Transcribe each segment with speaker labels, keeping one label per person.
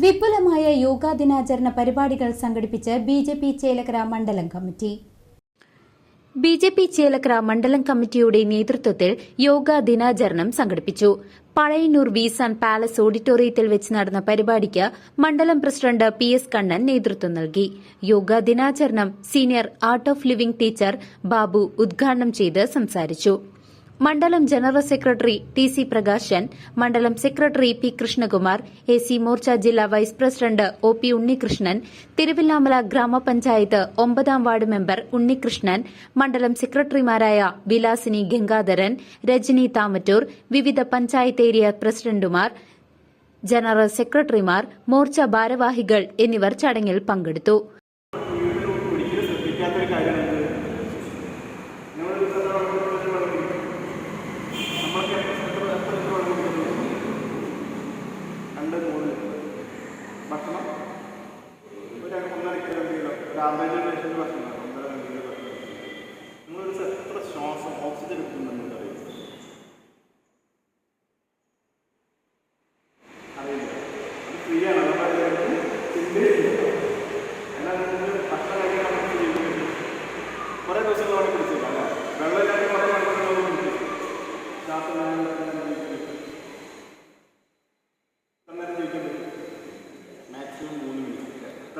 Speaker 1: വിപുലമായ യോഗാ ദിനാചരണ പരിപാടികൾ സംഘടിപ്പിച്ച് ബി ജെ പി ചേലക്കര മണ്ഡലം committee.
Speaker 2: B J P Chelakkara മണ്ഡലം കമ്മിറ്റിയുടെ നേതൃത്വത്തിൽ യോഗാ ദിനാചരണം സംഘടിപ്പിച്ചു. പഴയന്നൂർ വീസാൻ പാലസ് ഓഡിറ്റോറിയത്തിൽ വെച്ച് നടന്ന പരിപാടിക്ക് മണ്ഡലം പ്രസിഡന്റ് പി എസ് കണ്ണൻ നേതൃത്വം നൽകി. യോഗാ ദിനാചരണം senior art of living teacher Babu ഉദ്ഘാടനം ചെയ്ത് സംസാരിച്ചു. മണ്ഡലം general secretary T C Prakashan മണ്ഡലം secretary P Krishnakumar A C Morcha ജില്ലാ vice president O P Unnikrishnan Thiruvilwamala ഗ്രാമപഞ്ചായത്ത് ഒമ്പതാം വാർഡ് മെമ്പർ ഉണ്ണികൃഷ്ണൻ മണ്ഡലം സെക്രട്ടറിമാരായ വിലാസിനി ഗംഗാധരൻ രജനി താമറ്റൂർ വിവിധ പഞ്ചായത്ത് ഏരിയ പ്രസിഡന്റുമാർ ജനറൽ സെക്രട്ടറിമാർ മോർച്ച ഭാരവാഹികൾ എന്നിവർ ചടങ്ങിൽ പങ്കെടുത്തു.
Speaker 3: ഭക്ഷണം? ഒരു ഒന്നര കിലോ കിലോ ഒരു ആവറേജ് മനുഷ്യന്റെ ഭക്ഷണം. ഒന്നര രണ്ട് കിലോ ഭക്ഷണം. നിങ്ങളൊരു എത്ര ശ്വാസം ഓക്സിജൻ എടുക്കുന്നുണ്ടെന്ന് അറിയാം? അറിയില്ല. അത് വെള്ളം ഇല്ലാതെ കുറേ മണിക്കൂറുകളോട് എന്നാൽ നിങ്ങൾ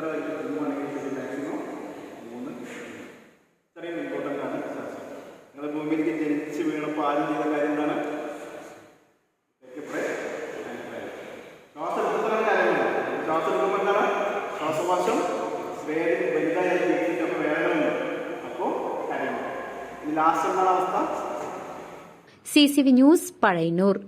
Speaker 3: എത്ര വരെ തിന്നുവാണെങ്കിൽ ശരി മാക്സിമം മൂന്ന്. ഇത്രയും ഇമ്പോർട്ടന്റ് ആണ്. നിങ്ങൾ ഭൂമിയിലേക്ക് ജനിച്ച് വീണപ്പോൾ ആദ്യം ചെയ്ത കാര്യം എന്താണ്? Take a breath and breath. ശ്വാസം എടുക്കുന്നതാണ് കാര്യമില്ല ശ്വാസം എടുക്കുമ്പോൾ എന്താണ്? ശ്വാസകോശം വേദന വലുതായി വീട്ടിൽ അപ്പോൾ വേദനയുണ്ട്. അപ്പോൾ ലാസ്റ്റ് എന്താണ് അവസ്ഥ?
Speaker 2: C C V news Pazhayannur.